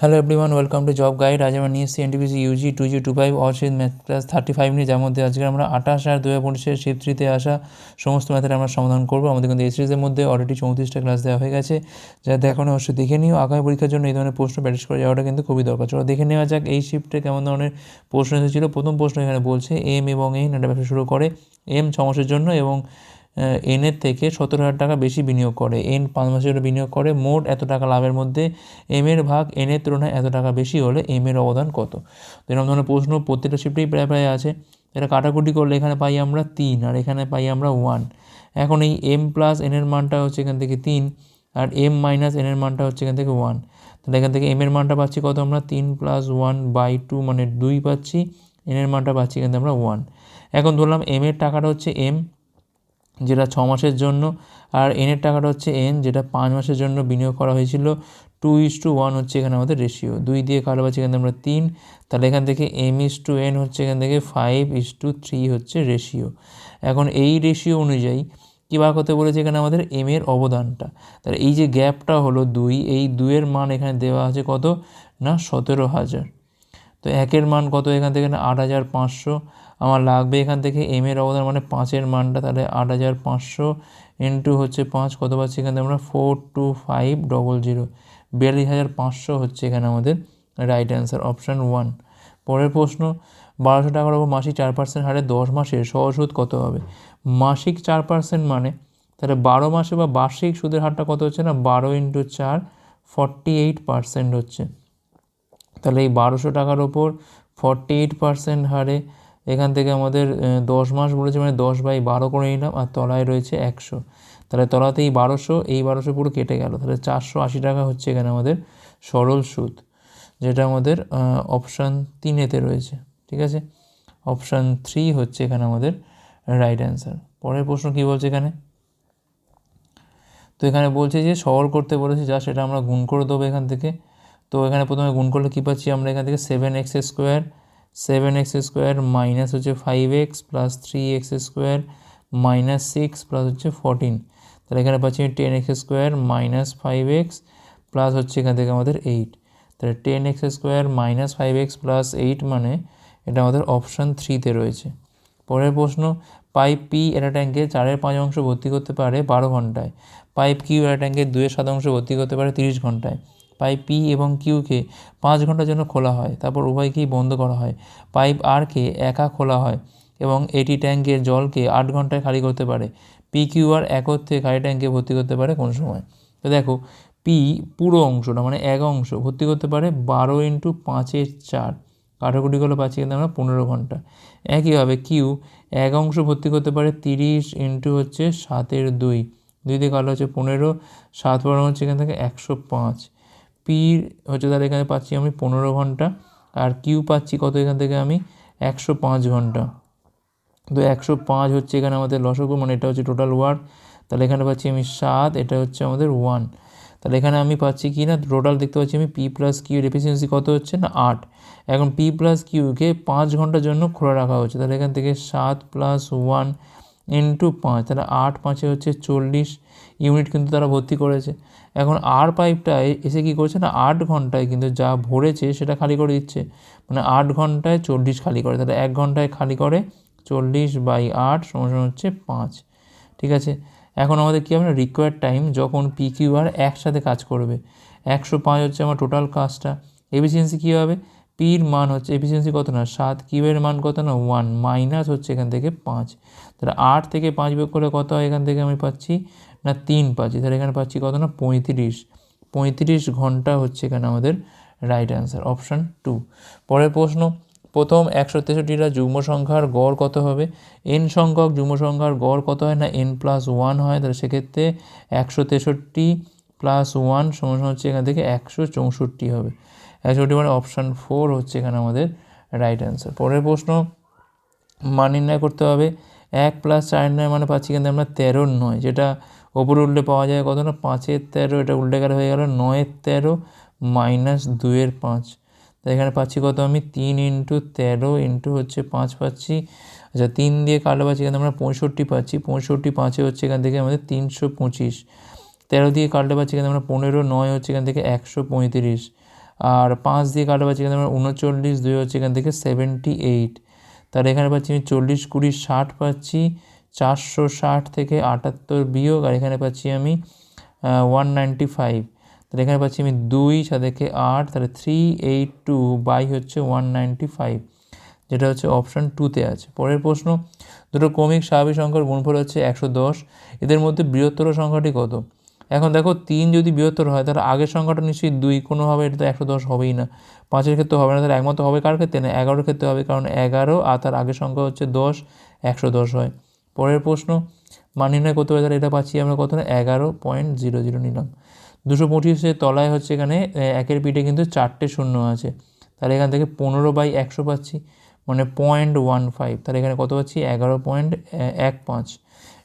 Hello everyone welcome to job guide আজ আমরা নিয়ে এসেছি NTPC UG two G two five Archit math class thirty five নিয়ে, যার মধ্যে আজকে আমরা আঠাশ আর দু হাজার পঁচিশের শিফ থ্রিতে আসা সমস্ত ম্যাথের আমরা সমাধান করব। আমাদের কিন্তু এই সিরিজের মধ্যে অলরেডি চৌত্রিশটা ক্লাস দেওয়া হয়ে গেছে। যা দেখানো অবশ্যই দেখে নিও। আগামী পরীক্ষার জন্য এই ধরনের প্রশ্ন প্র্যাকটিস করে যাওয়াটা কিন্তু খুবই দরকার। চলো দেখে নেওয়া যাক এই শিফটে কেমন ধরনের প্রশ্ন এসেছিল। প্রথম প্রশ্ন এখানে বলছে এম এবং এন এটা ব্যবসা শুরু করে এম ছ মাসের জন্য এবং এনের থেকে সতেরো হাজার টাকা বেশি বিনিয়োগ করে। এন পাঁচ মাসের বিনিয়োগ করে, মোট এত টাকা লাভের মধ্যে এম এর ভাগ এনের তুলনায় এত টাকা বেশি হলে এম এর অবদান কত? এরকম ধরনের প্রশ্ন প্রত্যেকটা শিফটেই প্রায় প্রায় আছে। এটা কাটাকুটি করলে এখানে পাই আমরা তিন আর এখানে পাই আমরা ওয়ান এখন এই এম প্লাস এন এর মানটা হচ্ছে এখান থেকে তিন আর এম মাইনাস এন এর মানটা হচ্ছে এখান থেকে ওয়ান তাহলে এখান থেকে এম এর মানটা পাচ্ছি কত আমরা? তিন প্লাস ওয়ান বাই টু মানে দুই পাচ্ছি। এন এর মানটা পাচ্ছি এখান থেকে আমরা ওয়ান এখন ধরলাম এম এর টাকাটা হচ্ছে এম যেটা ছ মাসের জন্য, আর এনের টাকাটা হচ্ছে এন যেটা পাঁচ মাসের জন্য বিনিয়োগ করা হয়েছিল। টু ইস টু ওয়ান হচ্ছে এখানে আমাদের রেশিও দুই দিয়ে কালো আছে এখান থেকে আমরা তিন, তাহলে এখান থেকে এম ইস টু এন হচ্ছে এখান থেকে ফাইভ ইস টু থ্রি হচ্ছে রেশিও এখন এই রেশিও অনুযায়ী কী বার করতে বলেছে এখানে আমাদের এম এর অবদানটা? তাহলে এই যে গ্যাপটা হলো দুই, এই দুইয়ের মান এখানে দেওয়া আছে কত? না, সতেরো হাজার। তো একের মান কত? এখান থেকে না, আট হাজার পাঁচশো। আমার লাগবে এখান থেকে এম এর অবদান মানে পাঁচের মানটা, তাহলে আট হাজার পাঁচশো ইন্টু হচ্ছে পাঁচ, কত পাচ্ছি এখান থেকে আমরা? Four two five double zero বিয়াল্লিশ হাজার পাঁচশো হচ্ছে এখানে আমাদের রাইট অ্যান্সার অপশান ওয়ান পরের প্রশ্ন, বারোশো টাকার ওপর মাসিক চার পার্সেন্ট হারে দশ মাসের সহসুদ কত হবে? মাসিক চার পার্সেন্ট মানে তাহলে বারো মাসে বা বার্ষিক সুদের হারটা কত হচ্ছে না? বারো ইন্টু চার ফর্টি এইট পার্সেন্ট হচ্ছে। তাহলে এই বারোশো টাকার ওপর ফর্টি এইট পার্সেন্ট হারে এখান থেকে আমাদের দশ মাস বলেছে মানে দশ বাই বারো করে নিলাম, আর তলায় রয়েছে একশো। তাহলে তলাতে এই বারোশো এই বারোশো পুরো কেটে গেল। তাহলে চারশো আশি টাকা হচ্ছে এখানে আমাদের সরল সুদ, যেটা আমাদের অপশান তিনেতে রয়েছে, ঠিক আছে? অপশান থ্রি হচ্ছে এখানে আমাদের রাইট অ্যান্সার পরের প্রশ্ন কী বলছে এখানে? তো এখানে বলছে যে, সরল করতে বলেছে যা, সেটা আমরা গুণ করে দেবো এখান থেকে। তো এখানে প্রথমে গুণ করলে কী পাচ্ছি আমরা এখান থেকে? Seven x square seven x square minus হচ্ছে five x plus three x square minus six plus হচ্ছে ফোরটিন তাহলে এখানে পাচ্ছি ten x square minus five x plus হচ্ছে এখান থেকে আমাদের এইট তাহলে ten x square minus five x plus eight মানে এটা আমাদের অপশান থ্রিতে রয়েছে। পরের প্রশ্ন পাইপ পি এটা ট্যাঙ্কে চারের পাঁচ অংশ ভর্তি করতে পারে বারো ঘন্টায়। পাইপ কিউ এটা ট্যাঙ্কে দুয়ের সাত অংশ ভর্তি করতে পারে তিরিশ ঘন্টায়। পাইপ পি এবং কিউকে পাঁচ ঘণ্টার জন্য খোলা হয়, তারপর উভয়কেই বন্ধ করা হয়। পাইপ আরকে একা খোলা হয় এবং এটি ট্যাঙ্কের জলকে আট ঘন্টায় খালি করতে পারে। পি কিউ আর একত্রে খালি ট্যাঙ্কে ভর্তি করতে পারে কোন সময়? তো দেখো, পি পুরো অংশটা মানে এক অংশ ভর্তি করতে পারে বারো ইন্টু পাঁচের চার। কাঠাকুটিগুলো পাচ্ছি কিন্তু আমরা পনেরো ঘণ্টা। একইভাবে কিউ এক অংশ ভর্তি করতে পারে তিরিশ ইন্টু হচ্ছে সাতের দুই। দুই দিয়ে কালো হচ্ছে পনেরো, সাত পনেরো হচ্ছে এখান থেকে একশো পাঁচ। পি হচ্ছে তাহলে এখানে পাচ্ছি আমি পনেরো ঘণ্টা আর কিউ পাচ্ছি কত এখান থেকে আমি একশো পাঁচ ঘণ্টা। তো একশো পাঁচ হচ্ছে এখানে আমাদের লসগু মানে এটা হচ্ছে টোটাল ওয়ার্ড তাহলে এখানে পাচ্ছি আমি সাত, এটা হচ্ছে আমাদের ওয়ান তাহলে এখানে আমি পাচ্ছি কি না? টোটাল দেখতে পাচ্ছি আমি পি প্লাস কিউ এফিসিয়েন্সি কত হচ্ছে না? আট। এখন পি প্লাস কিউকে পাঁচ ঘণ্টার জন্য খোলা রাখা হচ্ছে। তাহলে এখান থেকে সাত প্লাস ওয়ান ইন্টু পাঁচ, তাহলে আট পাঁচে হচ্ছে চল্লিশ। ইউনিট কিন্তু তারা ভর্তি করেছে। এখন আর পাইপটায় এসে কী করছে না, আট ঘন্টায় কিন্তু যা ভরেছে সেটা খালি করে দিচ্ছে। মানে আট ঘন্টায় চল্লিশ খালি করে, তাহলে এক ঘন্টায় খালি করে চল্লিশ বাই আট সমান হচ্ছে পাঁচ। ঠিক আছে? এখন আমাদের কী হবে না রিকোয়ার্ড টাইম যখন পি কিউ আর একসাথে কাজ করবে, একশো পাঁচ হচ্ছে আমার টোটাল কাজটা এফিসিয়েন্সি কী হবে? পির মান হচ্ছে এফিসিয়েন্সি কত না, সাত কিউয়ের মান কত না ওয়ান মাইনাস হচ্ছে এখান থেকে পাঁচ। তাহলে আট থেকে পাঁচ বিয়োগ করলে কত হয় এখান থেকে আমি পাচ্ছি? না, তিন পাচ্ছি তাহলে এখানে পাচ্ছি কত না? পঁয়ত্রিশ। পঁয়ত্রিশ ঘণ্টা হচ্ছে এখানে আমাদের রাইট অ্যান্সার অপশান টু পরের প্রশ্ন, প্রথম একশো তেষট্টিটা যুগ্ম সংখ্যার গড় কত হবে? এন সংখ্যক যুগ্ম সংখ্যার গড় কত হয় না? এন প্লাস ওয়ান হয়, তাহলে সেক্ষেত্রে একশো তেষট্টি প্লাস ওয়ান সমান হচ্ছে এখান থেকে একশো চৌষট্টি হবে। একশোটি মানে অপশান ফোর হচ্ছে এখানে আমাদের রাইট অ্যান্সার পরের প্রশ্ন, মান নির্ণয় করতে হবে। এক প্লাস চার নয় মানে পাচ্ছি কিন্তু আমরা তেরোর নয়, যেটা ওপরে উল্টে পাওয়া যায় কত না? পাঁচের তেরো, এটা উল্টে গেলে হয়ে গেল নয়ের তেরো মাইনাস দুয়ের পাঁচ। তো এখানে পাচ্ছি কত আমি? তিন ইন্টু তেরো ইন্টু হচ্ছে পাঁচ পাচ্ছি। আচ্ছা তিন দিয়ে কালো পাচ্ছি এখানে আমরা পঁয়ষট্টি পাচ্ছি। পঁয়ষট্টি পাঁচে হচ্ছে এখান থেকে আমাদের তিনশো পঁচিশ। তেরো দিয়ে কাটলে পাচ্ছি এখানে আমরা পনেরো, নয় হচ্ছে এখান থেকে একশো পঁয়ত্রিশ। আর পাঁচ দিয়ে কাটা পাচ্ছি এখানে আমরা উনচল্লিশ, দুই হচ্ছে এখান থেকে সেভেন্টি এইট। তাহলে এখানে পাচ্ছি আমি চল্লিশ কুড়ি ষাট পাচ্ছি। চারশো ষাট থেকে আটাত্তর বিয়োগ, আর এখানে পাচ্ছি আমি ওয়ান নাইনটি ফাইভ তাহলে এখানে পাচ্ছি আমি দুই সাথে আট, তাহলে থ্রি এইট টু বাই হচ্ছে ওয়ান নাইনটি ফাইভ যেটা হচ্ছে অপশান টুতে আছে। পরের প্রশ্ন, দুটো ক্রমিক স্বাভাবিক সংখ্যার গুণফল হচ্ছে একশো দশ। এদের মধ্যে বৃহত্তর সংখ্যাটি কত? এখন দেখো, তিন যদি বৃহত্তর হয়, তাহলে আগের সংখ্যাটা নিশ্চয়ই দুই, কোনোভাবে এটা তো একশো দশ হবেই না। পাঁচের ক্ষেত্রে হবে না, তাহলে একমত হবে কার ক্ষেত্রে? না, এগারোর ক্ষেত্রে হবে, কারণ এগারো আর তার আগের সংখ্যা হচ্ছে দশ, একশো দশ হয়। পরের প্রশ্ন, মান নির্ণয় করতে হবে তাহলে এটা পাচ্ছি আমরা কত না এগারো পয়েন্ট জিরো জিরো নিলাম। দুশো পঁচিশের তলায় হচ্ছে এখানে একের পিঠে কিন্তু চারটে শূন্য আছে। তাহলে এখান থেকে পনেরো বাই একশো পাচ্ছি মানে পয়েন্ট ওয়ান ফাইভ তাহলে এখানে কত পাচ্ছি? এগারো পয়েন্ট এক পাঁচ।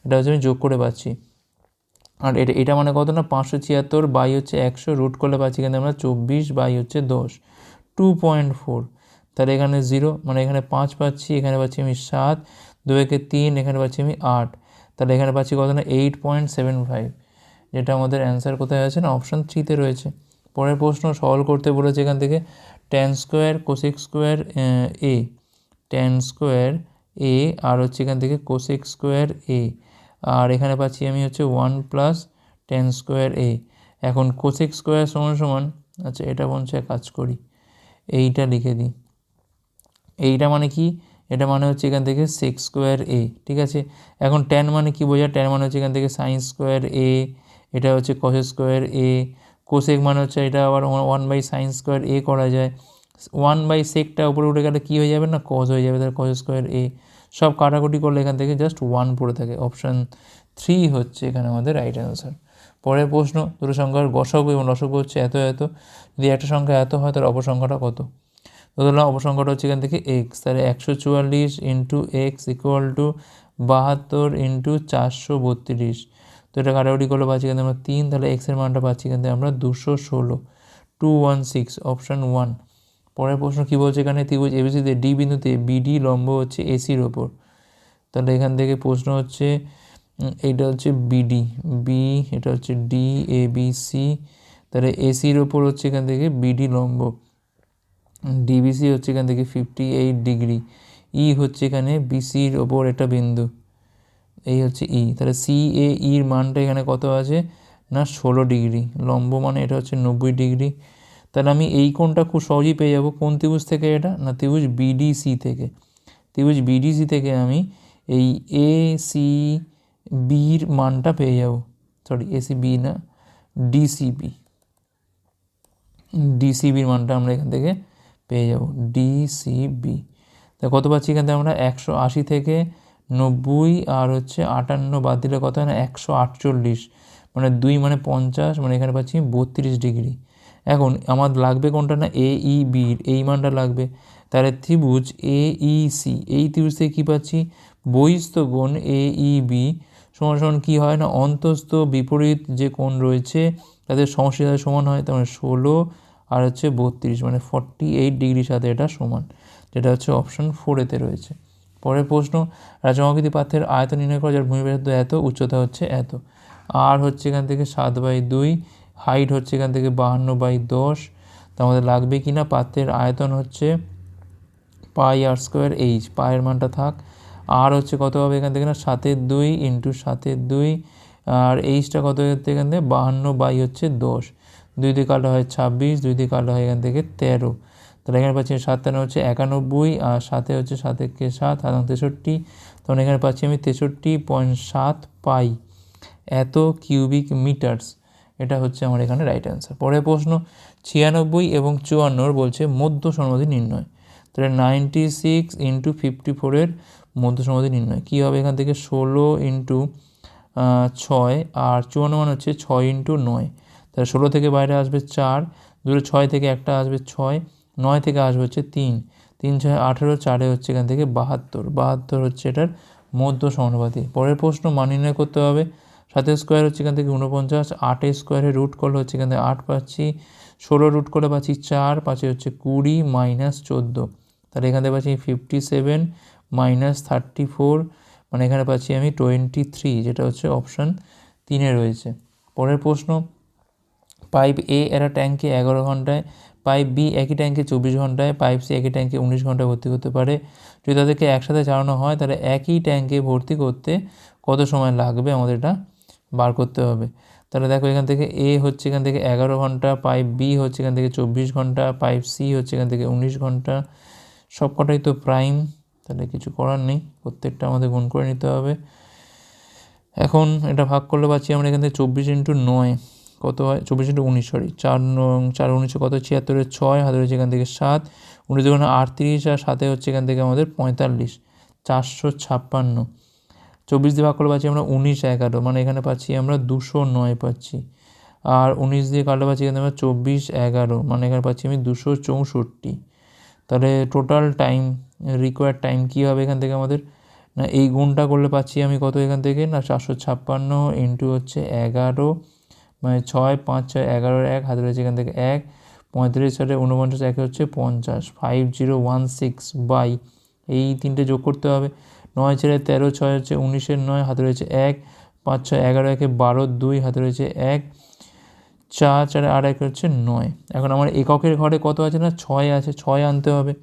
এটা হচ্ছে আমি যোগ করে পাচ্ছি। আর এটা এটা মানে কত না? পাঁচশো ছিয়াত্তর বাই হচ্ছে একশো রুট করলে পাচ্ছি এখানে আমরা চব্বিশ বাই হচ্ছে দশ। টু পয়েন্ট ফোর তাহলে এখানে জিরো মানে এখানে পাঁচ পাচ্ছি, এখানে পাচ্ছি আমি সাত। দু একে তিন, এখানে পাচ্ছি আমি আট। তাহলে এখানে পাচ্ছি কত না? এইট পয়েন্ট সেভেন ফাইভ যেটা আমাদের অ্যান্সার কোথায় আছে না? অপশান থ্রিতে রয়েছে। পরের প্রশ্ন সলভ করতে বলেছে এখান থেকে ten square cosec square A ten square A আর হচ্ছে এখান থেকে কোসেক স্কোয়ার এ আর এখানে পাচ্ছি আমি হচ্ছে one plus ten square A এখন কোসেক স্কোয়ার সমান সমান আচ্ছা এটা বলছে কাজ করি। এইটা লিখে দিই। এইটা মানে কি? এটা মানে হচ্ছে এখান থেকে সেক্স স্কোয়ার এ ঠিক আছে? এখন টেন মানে কি বোঝা টেন মানে হচ্ছে এখান থেকে সাইন্স স্কোয়ার এ এটা হচ্ছে কস স্কোয়ার এ কোসেক মানে হচ্ছে এটা আবার one by sine square A করা যায়। ওয়ান বাই সেকটা উপরে উঠে গেলে কী হয়ে যাবে না? কজ হয়ে যাবে, তাহলে কজ স্কোয়ার এ সব কাটাকুটি করলে এখান থেকে জাস্ট ওয়ান পড়ে থাকে। অপশান থ্রি হচ্ছে এখানে আমাদের রাইট অ্যান্সার পরের প্রশ্ন, দুটো সংখ্যার গসক এবং লসক হচ্ছে এত এত। যদি একটা সংখ্যা এত হয় তার অপসংখ্যাটা কত? ধরলাম অপসংখ্যাটা হচ্ছে এখান থেকে এক্স তাহলে একশো চুয়াল্লিশ ইন্টু এক্স ইকুয়াল টু বাহাত্তর ইন্টু চারশো বত্রিশ। তো এটা কাটাকুটি করলে পাচ্ছি এখানে আমরা তিন, তাহলে এক্সের মানটা পাচ্ছি এখান থেকে আমরা দুশো ষোলো। Two one six option one পরের প্রশ্ন কী বলছে এখানে? ত্রিভুজ এবিসিতে ডি বিন্দুতে বিডি লম্ব হচ্ছে এসির ওপর। তাহলে এখান থেকে প্রশ্ন হচ্ছে এটা হচ্ছে বিডি বি এটা হচ্ছে ডি এ বি সি তাহলে এসির ওপর হচ্ছে এখান থেকে বিডি লম্ব। ডিবিসি হচ্ছে এখান থেকে ফিফটি এইট ডিগ্রি ই হচ্ছে এখানে বিসির ওপর একটা বিন্দু। এই হচ্ছে ই তাহলে সি এ ইর মানটা এখানে কত আছে? না, ষোলো ডিগ্রি লম্ব মানে এটা হচ্ছে নব্বই ডিগ্রি তাহলে আমি এই কোণটা খুব সহজেই পেয়ে যাব। কোন ত্রিভুজ থেকে এটা? না, ত্রিভুজ বিডিসি থেকে। ত্রিভুজ বিডিসি থেকে আমি এই এ সি বির মানটা পেয়ে যাব। সরি এসি বি না ডিসিবি ডিসিবির মানটা আমরা এখান থেকে পেয়ে যাব ডিসিবি তা কত পাচ্ছি এখান থেকে আমরা? একশো আশি থেকে নব্বই আর হচ্ছে আটান্ন বাদ দিলে কত হয় না? একশো আটচল্লিশ। মানে দুই মানে পঞ্চাশ মানে এখানে পাচ্ছি বত্রিশ ডিগ্রি। এখন আমার লাগবে কোনটা না? এ ই বির এই মানটা লাগবে। তাহলে ত্রিভুজ এ ই সি এই ত্রিভুজ থেকে কী পাচ্ছি? বহিস্থ কোণ এ ই বি সমান সমান কী হয় না? অন্তস্থ বিপরীত যে কোণ রয়েছে, তাদের সমষ্টি সমান হয়, তার মানে ষোলো আর হচ্ছে বত্রিশ মানে ফর্টি এইট ডিগ্রির সাথে এটা সমান, যেটা হচ্ছে অপশান ফোরেতে রয়েছে। পরের প্রশ্ন রাজমাকৃতি পাত্রের আয়তন নির্ণয় করা, যার ভূমি এত, উচ্চতা হচ্ছে এত। আর হচ্ছে এখান থেকে সাত বাই দুই হাইট হচ্ছে এখান থেকে বাহান্ন বাই দশ, তো আমাদের লাগবে কি না? পাত্রের আয়তন হচ্ছে পাই আর স্কোয়ার এইচ, পায়ের মানটা থাক। আর হচ্ছে কত হবে এখান থেকে না? সাতের দুই ইন্টু সাতের দুই, আর এইচটা কত এখান থেকে? বাহান্ন বাই হচ্ছে দশ। দুই দিয়ে কাটা হয় ছাব্বিশ, দুই দিয়ে কাটা হয় এখান থেকে তেরো। তাহলে এখানে পাচ্ছি সাতান্ন হচ্ছে একানব্বই, আর সাথে হচ্ছে সাতেরকে সাত আর তেষট্টি। তখন এখানে পাচ্ছি আমি তেষট্টি পয়েন্ট সাত পাই, এত কিউবিক মিটার্স। এটা হচ্ছে আমার এখানে রাইট অ্যান্সার পরের প্রশ্ন, ছিয়ানব্বই এবং চুয়ান্নর বলছে মধ্য সমাধি নির্ণয়। তাহলে নাইনটি সিক্স ইন্টু ফিফটি ফোরের মধ্য সমাধি নির্ণয়। কী হবে এখান থেকে? ষোলো ইন্টু ছয়, আর চুয়ান্ন মানে হচ্ছে ছয় ইন্টু নয়। তাহলে ষোলো থেকে বাইরে আসবে চার, দুটো ছয় থেকে একটা আসবে ছয়, নয় থেকে আসবে হচ্ছে তিন তিন ছয় আঠেরো, চারে হচ্ছে এখান থেকে বাহাত্তর বাহাত্তর হচ্ছে এটার মধ্য সমানুপাতি। পরের প্রশ্ন মান নির্ণয় করতে হবে। সাতের স্কোয়ার হচ্ছে এখান থেকে উনপঞ্চাশ আটের স্কোয়ারে রুট করলে হচ্ছে এখান থেকে আট পাচ্ছি, ষোলো রুট করে পাচ্ছি চার পাঁচে হচ্ছে কুড়ি মাইনাস চোদ্দ। তাহলে এখান থেকে পাচ্ছি fifty seven minus thirty four মানে এখানে পাচ্ছি আমি টোয়েন্টি থ্রি যেটা হচ্ছে অপশান তিনে রয়েছে। পরের প্রশ্ন পাইপ এ এরা ট্যাঙ্কে এগারো ঘন্টায়, পাইপ বি একই ট্যাঙ্কে চব্বিশ ঘন্টায়, পাইপ সি একই ট্যাঙ্কে উনিশ ঘন্টায় ভর্তি করতে পারে। যদি তাদেরকে একসাথে চালানো হয়, তাহলে একই ট্যাঙ্কে ভর্তি করতে কত সময় লাগবে? আমাদের এটা বার করতে হবে। তাহলে দেখো এখান থেকে এ হচ্ছে এখান থেকে এগারো ঘণ্টা, পাইপ বি হচ্ছে এখান থেকে চব্বিশ ঘণ্টা, পাইপ সি হচ্ছে এখান থেকে উনিশ ঘণ্টা। সব কটাই তো প্রাইম। তাহলে কিছু করার নেই, প্রত্যেকটা আমাদের গুণ করে নিতে হবে। এখন এটা ভাগ করলে পাচ্ছি আমরা এখান থেকে চব্বিশ ইন্টু নয়। কত হয়? চব্বিশ ইন্টু উনিশ সরি চার চার উনিশে কত? ছিয়াত্তরের ছয়, হাতে হচ্ছে এখান থেকে সাত, উনিশ দুগুণ আটত্রিশ, আর সাথে হচ্ছে এখান থেকে আমাদের পঁয়তাল্লিশ, চারশো ছাপ্পান্ন। চব্বিশ দিয়ে ভাগ করলে পাচ্ছি আমরা উনিশ এগারো মানে এখানে পাচ্ছি আমরা দুশো নয় পাচ্ছি। আর উনিশ দিয়ে কাটলে পাচ্ছি এখানে আমরা চব্বিশ এগারো মানে এখানে পাচ্ছি আমি দুশো চৌষট্টি। তাহলে টোটাল টাইম রিকোয়ার্ড টাইম কী হবে এখান থেকে আমাদের? না, এই গুণটা করলে পাচ্ছি আমি কত এখান থেকে? না, চারশো ছাপ্পান্ন ইন্টু হচ্ছে এগারো মানে ছয়, পাঁচ, ছয়, এগারো, এক, হাতে রয়েছে এখান থেকে এক, পঁয়ত্রিশ, ছয় উনপঞ্চাশ একে হচ্ছে পঞ্চাশ five zero one six by এই তিনটে যোগ করতে হবে। নয় ছেড়ে তেরো, ছয় হচ্ছে উনিশের নয়, হাতে রয়েছে এক, পাঁচ, ছয়, এগারো, একে বারো, দুই, হাতে রয়েছে এক, চার, চারে আর এক হচ্ছে নয়। এখন আমার এককের ঘরে কত আছে না? ছয় আছে, ছয় আনতে হবে।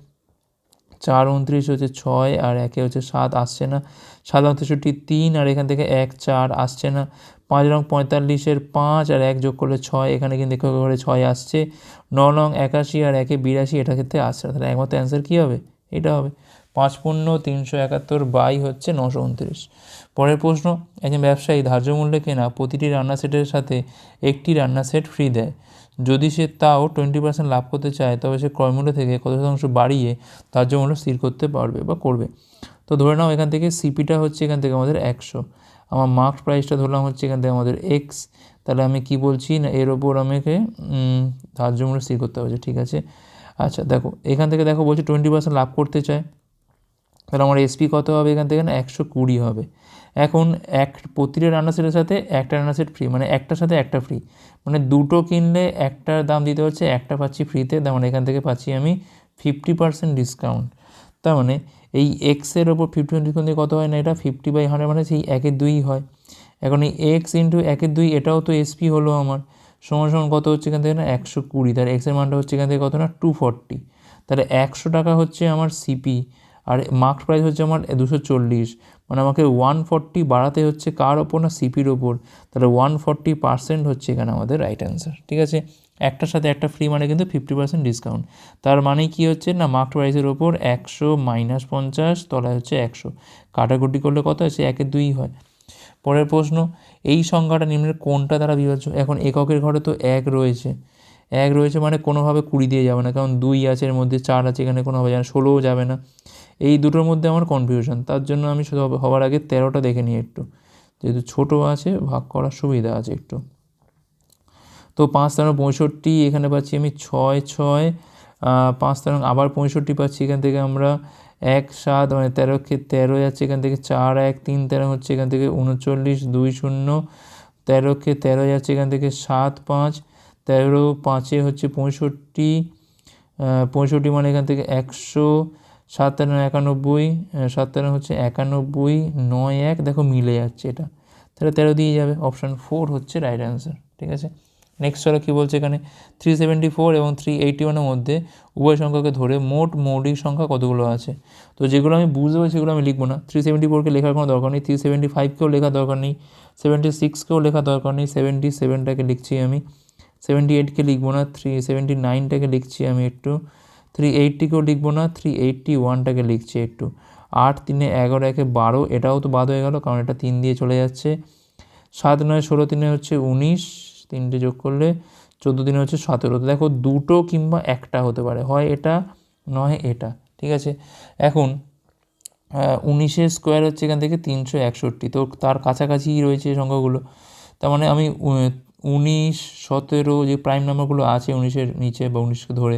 চার, উনত্রিশ হচ্ছে ছয়, আর একে হচ্ছে সাত, আসছে না। সাত তেষট্টি তিন, আর এখান থেকে এক, চার, আসছে না। পাঁচ রং পঁয়তাল্লিশের পাঁচ আর এক যোগ করলে ছয়, এখানে কিন্তু একক ঘরে ছয় আসছে। ন নং একাশি আর একে বিরাশি, এটা ক্ষেত্রে আসছে তাহলে একমাত্র অ্যান্সার কী হবে? এটা হবে। পাঁচ পণ্য তিনশো একাত্তর বাই হচ্ছে নশো উনত্রিশ। পরের প্রশ্ন, একজন ব্যবসায়ী ধার্য মূল্যে কেনা প্রতিটি রান্না সেটের সাথে একটি রান্না সেট ফ্রি দেয়। যদি সে তাও টোয়েন্টি পার্সেন্ট লাভ করতে চায়, তবে সে ক্রয়মূল্য থেকে কত শতাংশ বাড়িয়ে ধার্য মূল্য স্থির করতে পারবে বা করবে? তো ধরে নাও এখান থেকে সিপিটা হচ্ছে এখান থেকে আমাদের একশো। আমার মার্ক প্রাইসটা ধরলাম হচ্ছে এখান থেকে আমাদের এক্স তাহলে আমি কি বলছি না, এর ওপর আমাকে ধার্য মূল্য স্থির করতে হবে, ঠিক আছে? আচ্ছা দেখো, এখান থেকে দেখো বলছে টোয়েন্টি পার্সেন্ট লাভ করতে চায়। তাহলে আমার এসপি কত হবে এখান থেকে না? একশো কুড়ি হবে। এখন এক, প্রতিটা রান্না সেটের সাথে একটা রান্না সেট ফ্রি মানে একটার সাথে একটা ফ্রি মানে দুটো কিনলে একটার দাম দিতে হচ্ছে, একটা পাচ্ছি ফ্রিতে তার মানে এখান থেকে পাচ্ছি আমি ফিফটি পার্সেন্ট ডিসকাউন্ট তার মানে এই এক্সের ওপর ফিফটি ডিসকাউন্ট করলে কত হয় না? এটা ফিফটি বাই হান্ড্রেড মানে সেই একের দুই হয়। এখন এই এক্স ইন্টু একের দুই, এটাও তো এসপি হলো আমার। সময় সমান কত হচ্ছে এখান থেকে না? একশো কুড়ি। তার এক্সের মানটা হচ্ছে এখান থেকে কত না? টু ফর্টি তাহলে একশো টাকা হচ্ছে আমার সিপি আর মার্কড প্রাইস হচ্ছে আমার দুশো চল্লিশ। মানে আমাকে ওয়ান ফর্টি বাড়াতে হচ্ছে কার ওপর না সিপির ওপর? তাহলে ওয়ান ফর্টি পার্সেন্ট হচ্ছে এখানে আমাদের রাইট অ্যান্সার ঠিক আছে? একটার সাথে একটা ফ্রি মানে কিন্তু ফিফটি পার্সেন্ট ডিসকাউন্ট তার মানে কি হচ্ছে না মার্কড প্রাইসের ওপর একশো মাইনাস পঞ্চাশ, তলায় হচ্ছে একশো। কাটাকুটি করলে কত হয় সে একের দুই হয়। পরের প্রশ্ন, এই সংখ্যাটা নিম্নের কোনটা দ্বারা বিভাজ্য? এখন এককের ঘরে তো এক রয়েছে। এক রয়েছে মানে কোনোভাবে কুড়ি দিয়ে যাবে না, কারণ দুই আছে এর মধ্যে, চার আছে এখানে কোনোভাবে যাবে না ষোলোও যাবে না। এই দুটোর মধ্যে আমার কনফিউশন তার জন্য আমি শুধু হওয়ার আগে তেরোটা দেখে নিই একটু। যেহেতু ছোটো আছে, ভাগ করার সুবিধা আছে একটু। তো পাঁচ তেরো পঁয়ষট্টি, এখানে পাচ্ছি আমি ছয় ছয় পাঁচ তেরো, আবার পঁয়ষট্টি পাচ্ছি। এখান থেকে আমরা এক, সাত মানে তেরোকে তেরো যাচ্ছে, এখান থেকে চার, এক, তিন, তেরো হচ্ছে, এখান থেকে উনচল্লিশ, দুই, শূন্য তেরোকে তেরো যাচ্ছে, এখান থেকে সাত, পাঁচ, তেরো পাঁচে হচ্ছে পঁয়ষট্টি পঁয়ষট্টি মানে এখান থেকে একশো সাত তেরো একানব্বই সাত তেরো হচ্ছে একানব্বই, নয় এক, দেখো মিলে যাচ্ছে এটা। তাহলে তেরো দিয়ে যাবে অপশান ফোর হচ্ছে রাইট অ্যান্সার ঠিক আছে? নেক্সট চলো কী বলছে এখানে? থ্রি সেভেন্টি ফোর এবং থ্রি এইটি ওয়ানের মধ্যে উভয় সংখ্যাকে ধরে মোট মৌলিক সংখ্যা কতগুলো আছে? তো যেগুলো আমি পারছি সেগুলো আমি লিখব না। থ্রি সেভেন্টি ফোরকে লেখার কোনো দরকার নেই থ্রি সেভেন্টি ফাইভকেও লেখার দরকার নেই সেভেন্টি সিক্সকেও লেখার দরকার নেই সেভেন্টি সেভেনটাকে লিখছি আমি সেভেন্টি এইটকে লিখব না থ্রি সেভেন্টি নাইনটাকে লিখছি আমি একটু থ্রি এইটটিকেও লিখব না, থ্রি এইটটি ওয়ানটাকে লিখছি একটু। আট, তিনে এগারো, একে বারো, এটাও তো বাদ হয়ে গেল, কারণ এটা তিন দিয়ে চলে যাচ্ছে। সাত, নয়, ষোলো, তিনে হচ্ছে উনিশ, তিনটে যোগ করলে চোদ্দ দিনে হচ্ছে সতেরো। তো দেখো দুটো কিংবা একটা হতে পারে, হয় এটা, নয় এটা, ঠিক আছে? এখন উনিশের স্কোয়ার হচ্ছে এখান থেকে তিনশো একষট্টি, তো তার কাছাকাছি রয়েছে সংখ্যাগুলো। তার মানে আমি উনিশ, সতেরো যে প্রাইম নাম্বারগুলো আছে উনিশের নিচে বা উনিশকে ধরে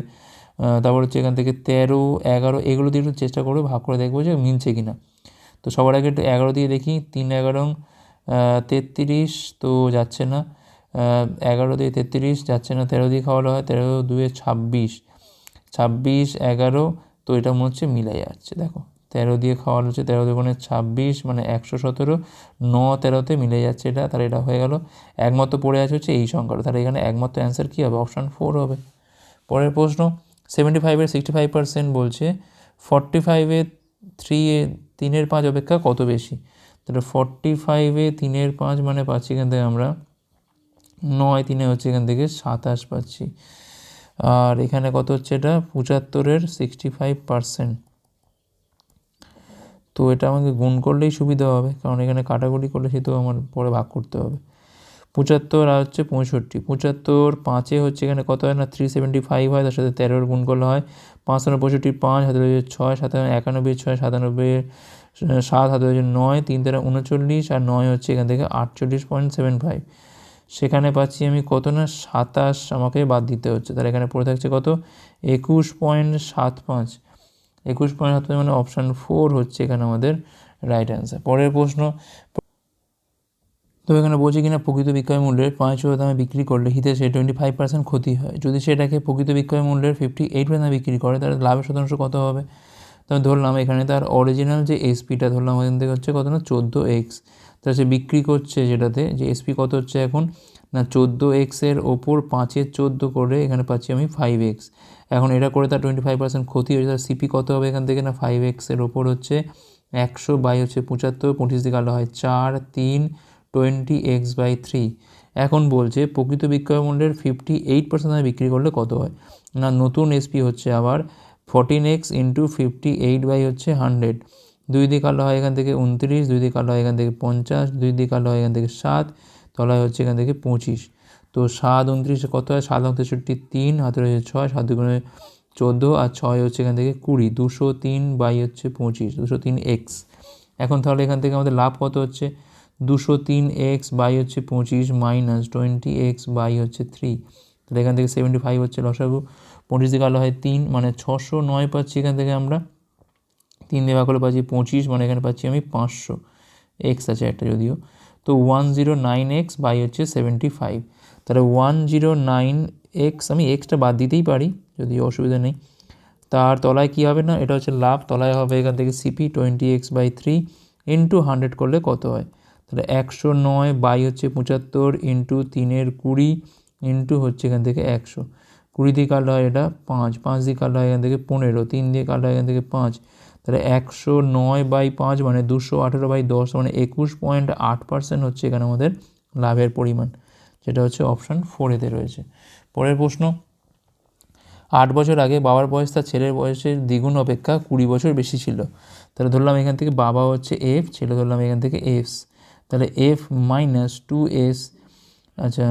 তারপর হচ্ছে এখান থেকে তেরো, এগারো, এগুলো দিয়ে একটু চেষ্টা করবে, ভাগ করে দেখব যে মিলছে কি না তো সবার আগে একটু এগারো দিয়ে দেখি, তিন, এগারো তেত্রিশ, তো যাচ্ছে না। এগারো দিয়ে তেত্রিশ, যাচ্ছে না। তেরো দিয়ে খাওয়ানো হয় তেরো দুয়ে ছাব্বিশ। ছাব্বিশ, এগারো, তো এটা মনে হচ্ছে মিলে যাচ্ছে, দেখো। তেরো দিয়ে খাওয়ানো হচ্ছে তেরো দুগুণে ছাব্বিশ মানে একশো সতেরো। ন, তেরোতে মিলে যাচ্ছে এটা, তাহলে এটা হয়ে গেল। একমাত্র পড়ে আছে হচ্ছে এই সংখ্যাটা, তাহলে এখানে একমাত্র অ্যান্সার কী হবে? অপশান ফোর হবে। পরের প্রশ্ন সেভেন্টি ফাইভের সিক্সটি ফাইভ পার্সেন্ট বলছে ফর্টি ফাইভে থ্রি তিনের পাঁচ অপেক্ষা কত বেশি? তাহলে ফর্টি ফাইভে তিনের পাঁচ মানে পাচ্ছি এখান থেকে আমরা নয়, তিনে হচ্ছে এখান থেকে সাতাশ পাচ্ছি। আর এখানে কত হচ্ছে এটা? পঁচাত্তরের সিক্সটি ফাইভ পার্সেন্ট তো এটা আমাকে গুণ করলেই সুবিধা হবে, কারণ এখানে কাটাকুটি করলে সেহেতু আমার পরে ভাগ করতে হবে। পঁচাত্তর আর হচ্ছে পঁয়ষট্টি। পঁচাত্তর পাঁচে হচ্ছে এখানে কত হয় না? থ্রি সেভেন্টি ফাইভ হয়, তার সাথে তেরোর গুণ করলে হয়। পাঁচ পঁয়ষট্টি, পাঁচ হাতে রয়েছে ছয় সাতান্ন একানব্বই, ছয় সাতানব্বই সাত হাতে রয়েছে নয়, তিন তেরো উনচল্লিশ আর নয় হচ্ছে এখান থেকে আটচল্লিশ পয়েন্ট সেভেন ফাইভ সেখানে পাচ্ছি আমি কত না? সাতাশ। আমাকে বাদ দিতে হচ্ছে। তাহলে এখানে পড়ে থাকছে কত? একুশ পয়েন্ট সাত পাঁচ। একুশ পয়েন্ট সাত পাঁচ মানে অপশান ফোর হচ্ছে এখানে আমাদের রাইট অ্যান্সার পরের প্রশ্ন তো এখানে বলছে কিনা, প্রকৃত বিক্রয় মূল্যের পাঁচ দামে বিক্রি করলে হিতেশে টোয়েন্টি ফাইভ পার্সেন্ট ক্ষতি হয়। যদি সেটাকে প্রকৃত বিক্রয় মূল্যের ফিফটি এইট দামে বিক্রি করে, তাহলে লাভের শতাংশ কত হবে? তো ধরলাম এখানে তার অরিজিনাল যে এসপিটা ধরলাম এখান থেকে হচ্ছে কত না, চোদ্দ এক্স তার সে বিক্রি করছে যেটাতে, যে এসপি কত হচ্ছে এখন? না, চোদ্দ এক্সের ওপর পাঁচের চোদ্দ করে এখানে পাচ্ছি আমি ফাইভ এক্স এখন এটা করে তার টোয়েন্টি ফাইভ পার্সেন্ট ক্ষতি হয়েছে, তার সিপি কত হবে এখান থেকে? না ফাইভ এক্সের ওপর হচ্ছে একশো বাই হচ্ছে পঁচাত্তর, পঁচিশ দিকে আলো হয় চার, তিন টোয়েন্টি এক্স বাই থ্রি। এখন বলছে, প্রকৃত বিক্রয় মূল্যের ফিফটি এইট পার্সেন্ট দামে বিক্রি করলে কত হয়? না, নতুন এসপি হচ্ছে আবার fourteen x into fifty eight by হচ্ছে হান্ড্রেড। দুই দিক আলো হয় এখান থেকে উনত্রিশ দুই দিক আলো হয় এখান থেকে পঞ্চাশ, দুই দিক আলো হয় এখান থেকে সাত, তলায় হচ্ছে এখান থেকে পঁচিশ। তো সাত উনত্রিশে কত হয়? সাত তেষট্টি তিন, হাতে রয়েছে ছয়, সাত দুগুণে চোদ্দ আর ছয় হচ্ছে এখান থেকে কুড়ি, দুশো তিন বাই হচ্ছে পঁচিশ, দুশো তিন এক্স। এখন তাহলে এখান থেকে আমাদের লাভ কত হচ্ছে? দুশো তিন এক্স বাই হচ্ছে পঁচিশ মাইনাস টোয়েন্টি এক্স বাই হচ্ছে থ্রি। তাহলে এখান থেকে সেভেন্টি ফাইভ হচ্ছে লসাগু। পঁচিশ দিকে আলো হয় তিন মানে ছশো নয় পাচ্ছি এখান থেকে আমরা। তিন ভাগ করলে পাচ্ছি পঁচিশ মানে এখানে পাচ্ছি আমি পাঁচশো এক্স আছে একটা যদিও। তো one zero nine x by হচ্ছে সেভেন্টি ফাইভ। তাহলে ওয়ান জিরো নাইন এক্স আমি এক্সটা বাদ দিতেই পারি, যদি অসুবিধা নেই। তার তলায় কী হবে না? এটা হচ্ছে লাভ তলায় হবে এখান থেকে CP twenty x by three into hundred করলে কত হয়? তাহলে একশো নয় বাই হচ্ছে পঁচাত্তর ইন্টু তিনের কুড়ি ইন্টু হচ্ছে এখান থেকে একশো। কুড়ি দিয়ে কাটলে হয় এটা পাঁচ পাঁচ দিয়ে কাটলে হয় এখান থেকে পনেরো, তিন দিয়ে কাটলে হয় এখান থেকে পাঁচ। তাহলে একশো নয় বাই পাঁচ মানে দুশো আঠেরো বাই দশ মানে একুশ পয়েন্ট আট পার্সেন্ট হচ্ছে এখানে আমাদের লাভের পরিমাণ, যেটা হচ্ছে অপশান ফোরেতে রয়েছে। পরের প্রশ্ন, আট বছর আগে বাবার বয়স তার ছেলের বয়সের দ্বিগুণ অপেক্ষা কুড়ি বছর বেশি ছিল। তাহলে ধরলাম এখান থেকে বাবা হচ্ছে এফ ছেলে ধরলাম এখান থেকে এফস তাহলে এফ মাইনাস টু এস আচ্ছা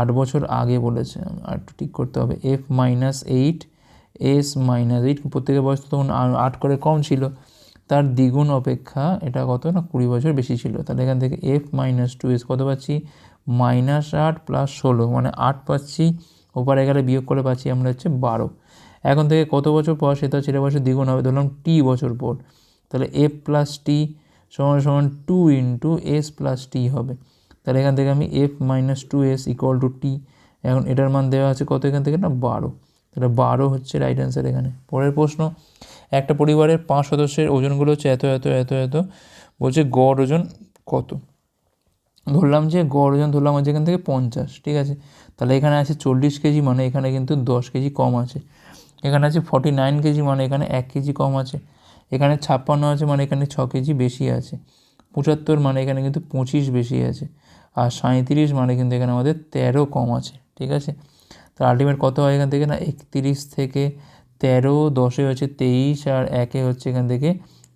আট বছর আগে বলেছে, আর ঠিক করতে হবে। F minus eight S minus eight প্রত্যেকের বয়স তো তখন আট করে কম ছিল। তার দ্বিগুণ অপেক্ষা এটা কত না, কুড়ি বছর বেশি ছিল। তাহলে এখান থেকে এফ মাইনাস টু এস কত পাচ্ছি? মাইনাস আট প্লাস ষোলো মানে আট পাচ্ছি, ওপারে গেলে বিয়োগ করে পাচ্ছি আমরা হচ্ছে বারো। এখন থেকে কত বছর পর সেটা ছেলে বছর দ্বিগুণ হবে, ধরলাম টি বছর পর। তাহলে এফ প্লাস টি সমান সমান two into S plus T হবে। তাহলে এখান থেকে আমি F minus two S equal to T এখন এটার মান দেওয়া আছে কত এখান থেকে না? বারো। তাহলে বারো হচ্ছে রাইট অ্যান্সার এখানে। পরের প্রশ্ন, একটা পরিবারের পাঁচ সদস্যের ওজনগুলো হচ্ছে এত এত এত এত, বলছে গড় ওজন কত? ধরলাম যে গড় ওজন ধরলাম হচ্ছে এখান থেকে পঞ্চাশ, ঠিক আছে? তাহলে এখানে আছে চল্লিশ কেজি মানে এখানে কিন্তু দশ কেজি কম আছে। এখানে আছে ফর্টি নাইন কেজি মানে এখানে এক কেজি কম আছে। এখানে ছাপ্পান্ন আছে মানে এখানে ছ কেজি বেশি আছে। পঁচাত্তর মানে এখানে কিন্তু পঁচিশ বেশি আছে। আর সাঁত্রিশ মানে কিন্তু এখানে আমাদের তেরো কম আছে, ঠিক আছে? তো আলটিমেট কত হয় এখান থেকে না? একত্রিশ থেকে তেরো, দশে হচ্ছে তেইশ আর একে হচ্ছে এখান থেকে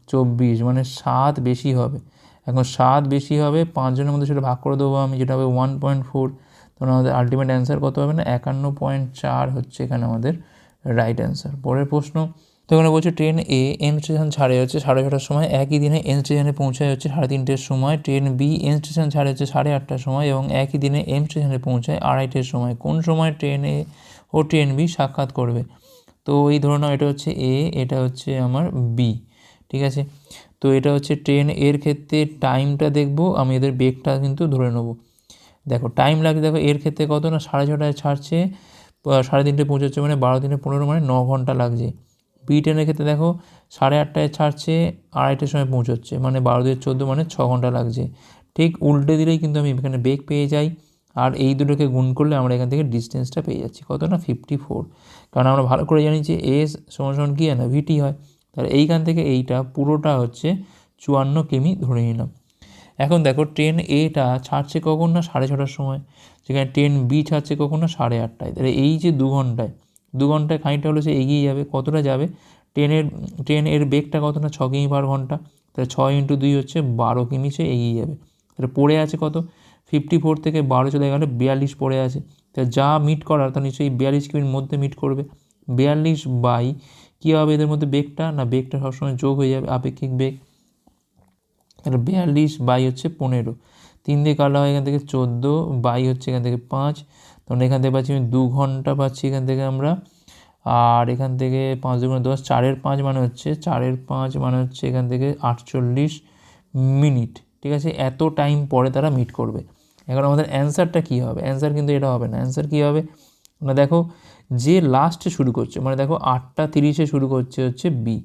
চব্বিশ মানে সাত বেশি হবে। এখন সাত বেশি হবে, পাঁচজনের মধ্যে সেটা ভাগ করে দেবো আমি, যেটা হবে ওয়ান পয়েন্ট ফোর তখন আমাদের আলটিমেট অ্যান্সার কত হবে না? একান্ন পয়েন্ট চার হচ্ছে এখানে আমাদের রাইট অ্যান্সার পরের প্রশ্ন তো এখানে বলছে ট্রেন এ এন স্টেশন ছাড়ে হচ্ছে সাড়ে ছটার সময়, একই দিনে এন স্টেশনে পৌঁছায় হচ্ছে সাড়ে তিনটের সময় ট্রেন বি এন স্টেশন ছাড়ে হচ্ছে সাড়ে আটটার সময় এবং একই দিনে এম স্টেশনে পৌঁছায় আড়াইটের সময়। কোন সময় ট্রেন এ ও ট্রেন বি সাক্ষাৎ করবে? তো এই ধরে নাও এটা হচ্ছে এ এটা হচ্ছে আমার বি ঠিক আছে? তো এটা হচ্ছে ট্রেন এর ক্ষেত্রে টাইমটা দেখব, আমি এদের বেগটা কিন্তু ধরে নেব। দেখো টাইম লাগছে, দেখো, এর ক্ষেত্রে কত না, সাড়ে ছটায় ছাড়ছে সাড়ে তিনটে পৌঁছাচ্ছে মানে বারো দিনে পনেরো মানে ন ঘণ্টা লাগছে। বি ট্রেনের ক্ষেত্রে দেখো সাড়ে আটটায় ছাড়ছে, আড়াইটার সময় পৌঁছচ্ছে মানে বারো দিয়ে চোদ্দ মানে ছ ঘণ্টা লাগছে। ঠিক উল্টে দিলেই কিন্তু আমি এখানে বেগ পেয়ে যাই, আর এই দুটোকে গুণ করলে আমরা এখান থেকে ডিস্টেন্সটা পেয়ে যাচ্ছি। কত না? ফিফটি ফোর কারণ আমরা ভালো করে জানি যে এস সমান সমান কী হয় না? ভিটি হয়। তাহলে এইখান থেকে এইটা পুরোটা হচ্ছে চুয়ান্ন কিমি ধরে নিলাম। এখন দেখো ট্রেন এটা ছাড়ছে কখন না? সাড়ে ছটার সময়। যেখানে ট্রেন বি ছাড়ছে কখন না? সাড়ে আটটায়। তাহলে এই যে দু ঘন্টায় দু ঘন্টায় খানিকটা হলো সে এগিয়ে যাবে, কতটা যাবে? ট্রেনের ট্রেন এর বেগটা কত না ছ কিমি পার ঘণ্টা। তাহলে ছয় ইন্টু দুই হচ্ছে বারো কিমি সে এগিয়ে যাবে। তাহলে পড়ে আছে কত? ফিফটি ফোর থেকে বারো চলে গেলে বিয়াল্লিশ পড়ে আছে। তা যা মিট করার, তা নিশ্চয়ই বিয়াল্লিশ কিমির মধ্যে মিট করবে। বিয়াল্লিশ বাই কী হবে এদের মধ্যে বেগটা? না, বেগটা সবসময় যোগ হয়ে যাবে, আপেক্ষিক বেগ। তাহলে বিয়াল্লিশ বাই হচ্ছে পনেরো। তিন দিয়ে কাটা হয় এখান থেকে চোদ্দ, বাই হচ্ছে এখান থেকে পাঁচ। তখন এখান থেকে পাচ্ছি আমি দু ঘণ্টা পাচ্ছি এখান থেকে আমরা। আর এখান থেকে পাঁচ দুগুণে দশ, চারের পাঁচ মানে হচ্ছে, চারের পাঁচ মানে হচ্ছে এখান থেকে আটচল্লিশ মিনিট। ঠিক আছে? এত টাইম পরে তারা মিট করবে। এখন আমাদের অ্যান্সারটা কী হবে? অ্যান্সার কিন্তু এটা হবে না। অ্যান্সার কী হবে? না দেখো, যে লাস্টে শুরু করছে মানে দেখো আটটা তিরিশে শুরু করছে হচ্ছে বি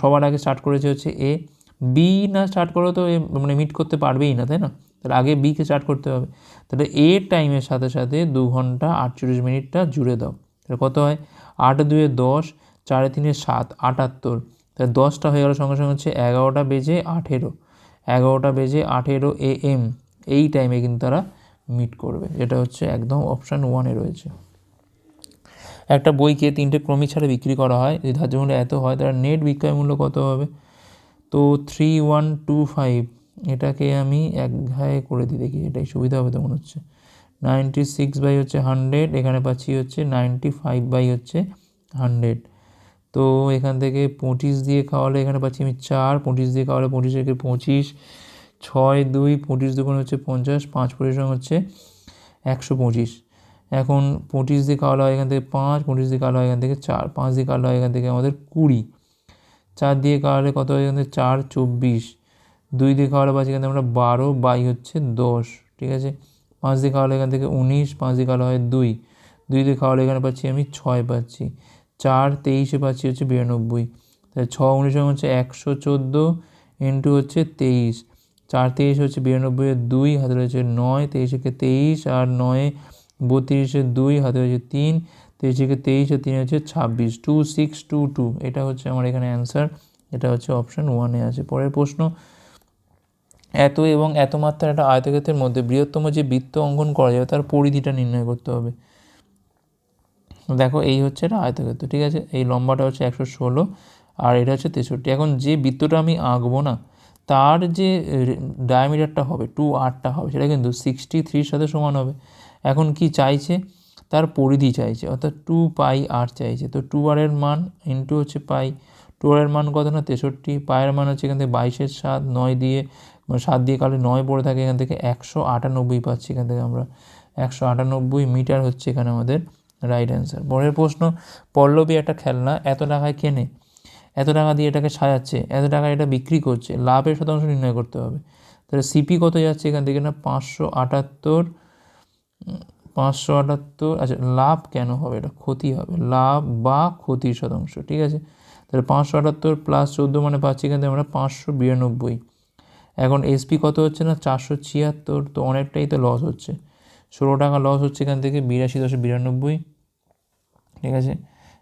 সবার আগে স্টার্ট করেছে হচ্ছে এ বি না স্টার্ট করো তো মানে মিট করতে পারবেই না, তাই না? তাহলে আগে বিকে স্টার্ট করতে হবে। তাহলে এ টাইমের সাথে সাথে দু ঘণ্টা আটচল্লিশ মিনিটটা জুড়ে দাও। তাহলে কত হয়? আট দুয়ে দশ, চারে তিনে সাত, আটাত্তর। তাহলে দশটা হয়ে গেল সঙ্গে সঙ্গে হচ্ছে এগারোটা বেজে আঠেরো। এগারোটা বেজে আঠেরো এ এম এই টাইমে কিন্তু তারা মিট করবে। যেটা হচ্ছে একদম অপশান ওয়ানে রয়েছে। একটা বইকে তিনটে ক্রমিক ছাড়া বিক্রি করা হয়। যদি ধার্য মূল্য এত হয় তার নেট বিক্রয় মূল্য কত হবে? তো থ্রি ওয়ান টু ফাইভ এটাকে আমি এক ঘায়ে করে দিই, দেখি এটাই সুবিধা হবে তো মনে হচ্ছে। নাইনটি সিক্স বাই হচ্ছে হান্ড্রেড এখানে পাচ্ছি হচ্ছে নাইনটি ফাইভ বাই হচ্ছে হান্ড্রেড তো এখান থেকে পঁচিশ দিয়ে খাওয়ালে এখানে পাচ্ছি আমি চার, পঁচিশ দিয়ে খাওয়ালে পঁচিশ থেকে পঁচিশ, ছয়, দুই, পঁচিশ দুগুণ হচ্ছে পঞ্চাশ, পাঁচ পরিশ্রম হচ্ছে একশো পঁচিশ। এখন পঁচিশ দিয়ে খাওয়ালে হয় এখান থেকে পাঁচ, পঁচিশ দিয়ে খাওয়ালে হয় এখান থেকে চার, পাঁচ দিয়ে খাওয়ালে হয় এখান থেকে আমাদের কুড়ি। চার দিয়ে খাওয়ালে কত হয় এখান থেকে চার, চব্বিশ। দুই দিয়ে খাওয়ালে পাচ্ছি এখান থেকে আমরা বারো, বাই হচ্ছে দশ, ঠিক আছে? পাঁচ দিয়ে খাওয়ালে এখান থেকে উনিশ, পাঁচ দিয়ে খাওয়ালে হয় দুই। দুই দিয়ে খাওয়ালে এখানে পাচ্ছি আমি ছয় পাচ্ছি। চার, তেইশে পাচ্ছি হচ্ছে বিরানব্বই। তাহলে ছ, উনিশ হচ্ছে একশো চোদ্দ ইন্টু হচ্ছে তেইশ। চার, তেইশ হচ্ছে বিরানব্বইয়ের দুই, হাতে রয়েছে নয় তেইশে তেইশ, আর নয়ে, বত্রিশে, দুই, হাতে রয়েছে তিন তেইশে তেইশ, আর তিন হচ্ছে ছাব্বিশ। টু সিক্স টু টু এটা হচ্ছে আমার এখানে অ্যান্সার এটা হচ্ছে অপশান ওয়ানে আছে। পরের প্রশ্ন এত এবং এত মাত্রার একটা আয়তক্ষেত্রের মধ্যে বৃহত্তম যে বৃত্ত অঙ্কন করা যাবে তার পরিধিটা নির্ণয় করতে হবে। দেখো এই হচ্ছে এটা আয়তক্ষেত্র, ঠিক আছে? এই লম্বাটা হচ্ছে একশো ষোলো আর এটা হচ্ছে তেষট্টি। এখন যে বৃত্তটা আমি আঁকবো না, তার যে ডায়ামিটারটা হবে, টু আরটা হবে, সেটা কিন্তু সিক্সটি থ্রির সাথে সমান হবে। এখন কি চাইছে? তার পরিধি চাইছে, অর্থাৎ টু পাই আর চাইছে। তো টু আরের মান ইন্টু হচ্ছে পাই। টু আরের মান কত না? তেষট্টি। পায়ের মান হচ্ছে এখান থেকে বাইশের সাত, নয় দিয়ে সাত দিয়ে কালে নয় পড়ে থাকে এখান থেকে একশো আটানব্বই পাচ্ছি এখান থেকে আমরা। একশো আটানব্বই মিটার হচ্ছে এখানে আমাদের রাইট অ্যান্সার পরের প্রশ্ন, পল্লবী একটা খেলনা এত টাকায় কেনে? এত টাকা দিয়ে এটাকে সাজাচ্ছে, এত টাকা এটা বিক্রি করছে, লাভের শতাংশ নির্ণয় করতে হবে। তাহলে সিপি কত যাচ্ছে এখান থেকে না? পাঁচশো আটাত্তর পাঁচশো আটাত্তর আচ্ছা লাভ কেন হবে? এটা ক্ষতি হবে। লাভ বা ক্ষতির শতাংশ, ঠিক আছে? তাহলে পাঁচশো আটাত্তর প্লাস চোদ্দ মানে পাচ্ছি এখান থেকে আমরা পাঁচশো বিরানব্বই। এখন এসপি কত হচ্ছে না? চারশো ছিয়াত্তর। তো অনেকটাই তো লস হচ্ছে। ষোলো টাকা লস হচ্ছে এখান থেকে বিরাশি দশশো বিরানব্বই। ঠিক আছে?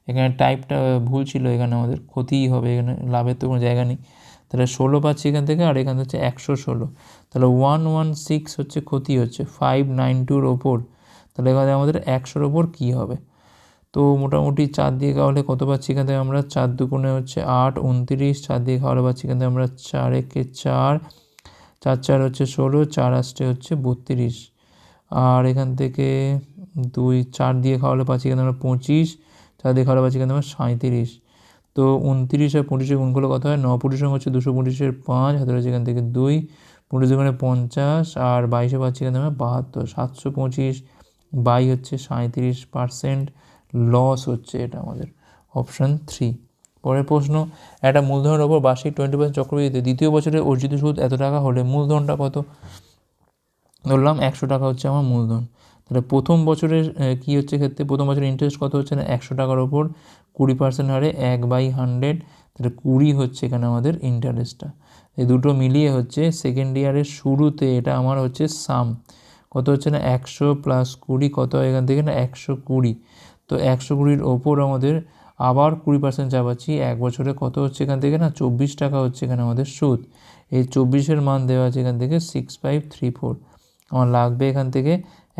এখানে টাইপটা ভুল ছিল এখানে আমাদের। ক্ষতিই হবে এখানে, লাভের তো কোনো জায়গা নেই। তাহলে ষোলো পাচ্ছি এখান থেকে আর এখানে হচ্ছে একশো ষোলো। তাহলে ওয়ান ওয়ান সিক্স হচ্ছে, ক্ষতি হচ্ছে। ফাইভ নাইন টুর ওপর। তাহলে এখানে আমাদের একশোর ওপর কী হবে? তো মোটামুটি চার দিয়ে খাওয়ালে কত পাচ্ছি এখান থেকে আমরা? চার দুগুণে হচ্ছে আট, উনত্রিশ। চার দিয়ে খাওয়ালে পাচ্ছি এখান থেকে আমরা চার একে চার। চার চার হচ্ছে ষোলো, চার আসতে হচ্ছে বত্রিশ। আর এখান থেকে দুই, চার দিয়ে খাওয়ালে পাচ্ছি এখানে আমরা পঁচিশ, চার দিয়ে খাওয়ালে পাচ্ছি এখানে আমরা সাঁত্রিশ তো উনত্রিশ আর পঁচিশে গুণ করলে কত হয়? ন, পঁচিশ হচ্ছে দুশো পঁচিশের পাঁচ, হাতে রয়েছে এখান থেকে দুই, পঁচিশ ওখানে পঞ্চাশ, আর বাইশে পাচ্ছি এখানে আমরা বাহাত্তর, সাতশো পঁচিশ, বাই হচ্ছে সাঁত্রিশ পার্সেন্ট, লস হচ্ছে এটা আমাদের অপশান থ্রি। পরের প্রশ্ন, একটা মূলধনের ওপর বার্ষিক টোয়েন্টি পার্সেন্ট চক্রবৃদ্ধিতে দ্বিতীয় বছরে অর্জিত সুদ এত টাকা হলে মূলধনটা কত? ধরলাম একশো টাকা হচ্ছে আমার মূলধন। তাহলে প্রথম বছরের কী হচ্ছে ক্ষেত্রে? প্রথম বছরের ইন্টারেস্ট কত হচ্ছে না? একশো টাকার ওপর কুড়ি পার্সেন্ট হারে এক বাই হান্ড্রেড তাহলে কুড়ি হচ্ছে এখানে আমাদের ইন্টারেস্টটা এই দুটো মিলিয়ে হচ্ছে সেকেন্ড ইয়ারের শুরুতে এটা আমার হচ্ছে সাম কত হচ্ছে না? একশো প্লাস কুড়ি, কত এখান থেকে না? একশো কুড়ি। তো একশো কুড়ির ওপর আমাদের আবার কুড়ি পার্সেন্ট চাপাচ্ছি। এক বছরে কত হচ্ছে এখান থেকে না? চব্বিশ টাকা হচ্ছে এখানে আমাদের সুদ। এই চব্বিশের মান দেওয়া আছে এখান থেকে সিক্স ফাইভ থ্রি ফোর আমার লাগবে এখান থেকে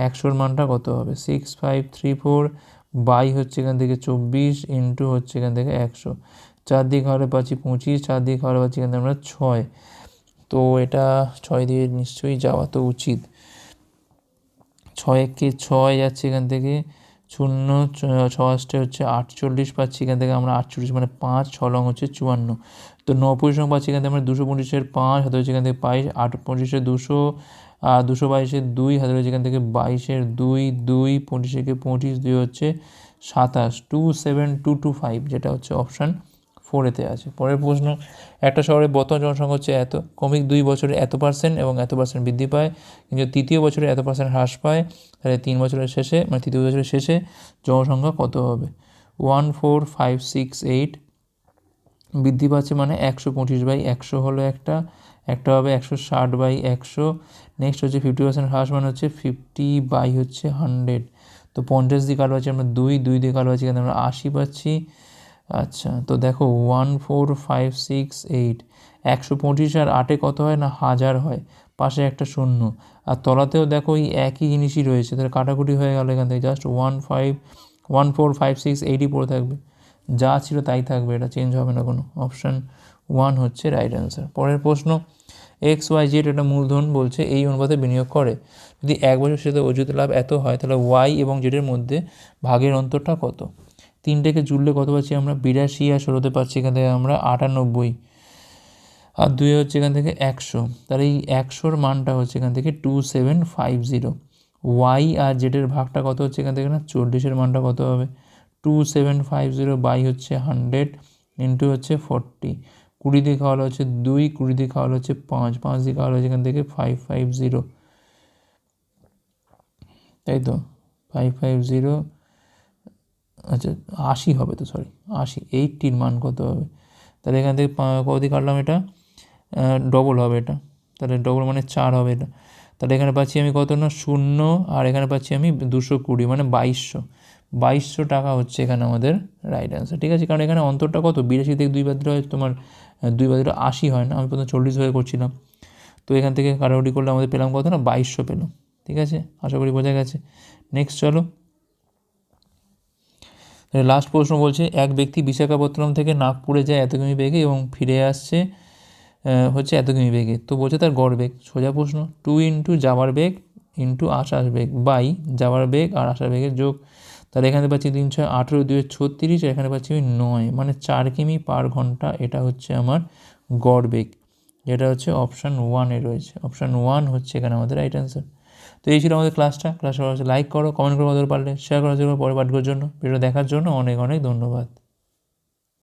একশোর মানটা কত হবে? Six five three four by হচ্ছে এখান থেকে চব্বিশ ইন্টু হচ্ছে এখান থেকে একশো। চার দিক হলে পাচ্ছি পঁচিশ চার দিক হলে পাচ্ছি এখান থেকে আমরা ছয়। তো এটা ছয় দিয়ে নিশ্চয়ই যাওয়া তো উচিত। ছয় একে ছয় যাচ্ছে এখান থেকে শূন্য, ছ আসতে হচ্ছে আটচল্লিশ পাচ্ছি এখান থেকে আমরা আটচল্লিশ মানে পাঁচ, ছ লং হচ্ছে চুয়ান্ন। তো নব্বই সং পাচ্ছি এখান থেকে আমরা দুশো পঁচিশের পাঁচ, হাতে হচ্ছে এখান থেকে বাইশ, আট পঁচিশে দুশো আর দুশো বাইশের দুই, হাতে রয়েছে এখান থেকে বাইশের দুই দুই পঁচিশে পঁচিশ, দুই হচ্ছে সাতাশ। Two seven, two two, five যেটা হচ্ছে অপশান। ফোরেতে আছে। পরের প্রশ্ন, একটা শহরে বর্তমান জনসংখ্যা হচ্ছে এত, ক্রমিক দুই বছরে এত পার্সেন্ট এবং এত পার্সেন্ট বৃদ্ধি পায়, কিন্তু তৃতীয় বছরে এত পার্সেন্ট হ্রাস পায়, তাহলে তিন বছরের শেষে মানে তৃতীয় বছরের শেষে জনসংখ্যা কত হবে? One four five six eight বৃদ্ধি পাচ্ছে মানে একশো পঁচিশ বাই একশো হলো একটা একটা হবে একশো ষাট বাই একশো নেক্সট হচ্ছে ফিফটি পার্সেন্ট হ্রাস মানে হচ্ছে ফিফটি বাই হচ্ছে হান্ড্রেড তো পঞ্চাশ দিয়ে কালো পাচ্ছি আমরা দুই দুই দিয়ে কালো পাচ্ছি এখানে আমরা আশি পাচ্ছি আচ্ছা তো দেখো one four five six eight একশো পঁচিশ আর আটে কত হয় না হাজার হয়? পাশে একটা শূন্য। আর তলাতেও দেখো এই একই জিনিসই রয়েছে, তাহলে কাটাকুটি হয়ে গেল এখান থেকে। Just one five one four five six এইটই পড়ে থাকবে। যা ছিল তাই থাকবে, এটা চেঞ্জ হবে না কোনো। অপশান ওয়ান হচ্ছে রাইট অ্যান্সার পরের প্রশ্ন এক্স ওয়াই জেড এটা মূলধন বলছে, এই অনুপাতে বিনিয়োগ করে। যদি এক বছর সাথে অর্জিত লাভ এত হয়, তাহলে ওয়াই এবং জেডের মধ্যে ভাগের অন্তরটা কত? তিনটেকে জুড়লে কত পাচ্ছি আমরা? বিরাশি আর ষোলোতে পাচ্ছি এখান থেকে আমরা আটানব্বই। আর দুই হচ্ছে এখান থেকে একশো। তাহলে এই একশোর মানটা হচ্ছে এখান থেকে two seven five zero. Y আর জেডের ভাগটা কত হচ্ছে এখান থেকে না? চল্লিশের মানটা কত হবে? Two seven five zero by হচ্ছে হান্ড্রেড ইন্টু হচ্ছে ফোরটি। কুড়ি দিয়ে খাওয়ালো হচ্ছে দুই, কুড়ি দিয়ে খাওয়ালো হচ্ছে পাঁচ পাঁচ দিয়ে খাওয়ালো হচ্ছে এখান থেকে ফাইভ ফাইভ জিরো। তাই তো? ফাইভ ফাইভ জিরো আচ্ছা আশি হবে তো সরি আশি এইটটির মান কত হবে? তাহলে এখান থেকে কত দিয়ে কাটলাম এটা? ডবল হবে এটা। তাহলে ডবল মানে চার হবে এটা। তাহলে এখানে পাচ্ছি আমি কত না? শূন্য, আর এখানে পাচ্ছি আমি দুশো কুড়ি মানে বাইশশো। বাইশশো টাকা হচ্ছে এখানে আমাদের রাইট অ্যান্সার ঠিক আছে? কারণ এখানে অন্তরটা কত? বিরাশি থেকে দুই বাদ হয়, তোমার দুই বাদ আশি হয় না? আমি প্রথমে চল্লিশ হয়ে করছিলাম। তো এখান থেকে কাটাকুটি করলে আমাদের পেলাম কত না? বাইশশো পেলাম, ঠিক আছে? আশা করি বোঝা গেছে। নেক্সট চলো। লাস্ট প্রশ্ন বলছে, এক ব্যক্তি বিশাখাপত্তনম থেকে নাগপুরে যায় এত কিমি বেগে এবং ফিরে আসছে হচ্ছে এত কিমি বেগে। তো বলছে তার গড় বেগ, সোজা প্রশ্ন টু ইন্টু যাওয়ার বেগ ইন্টু আসার বেগ বাই যাওয়ার বেগ আর আসার বেগের যোগ। তাহলে এখানে পাচ্ছি তিন ছয়, আঠেরো, দুই, ছত্রিশ এখানে পাচ্ছি আমি নয়। মানে চার কিমি পার ঘণ্টা এটা হচ্ছে আমার গড় বেগ। যেটা হচ্ছে অপশান ওয়ানে রয়েছে। অপশান ওয়ান হচ্ছে এখানে আমাদের রাইট অ্যান্সার তো এই ছিল আমাদের ক্লাসটা ক্লাসটা লাইক করো কমেন্ট করো পারলে শেয়ার করার জন্য পরে পাঠগুলোর জন্য। ভিডিও দেখার জন্য অনেক অনেক ধন্যবাদ।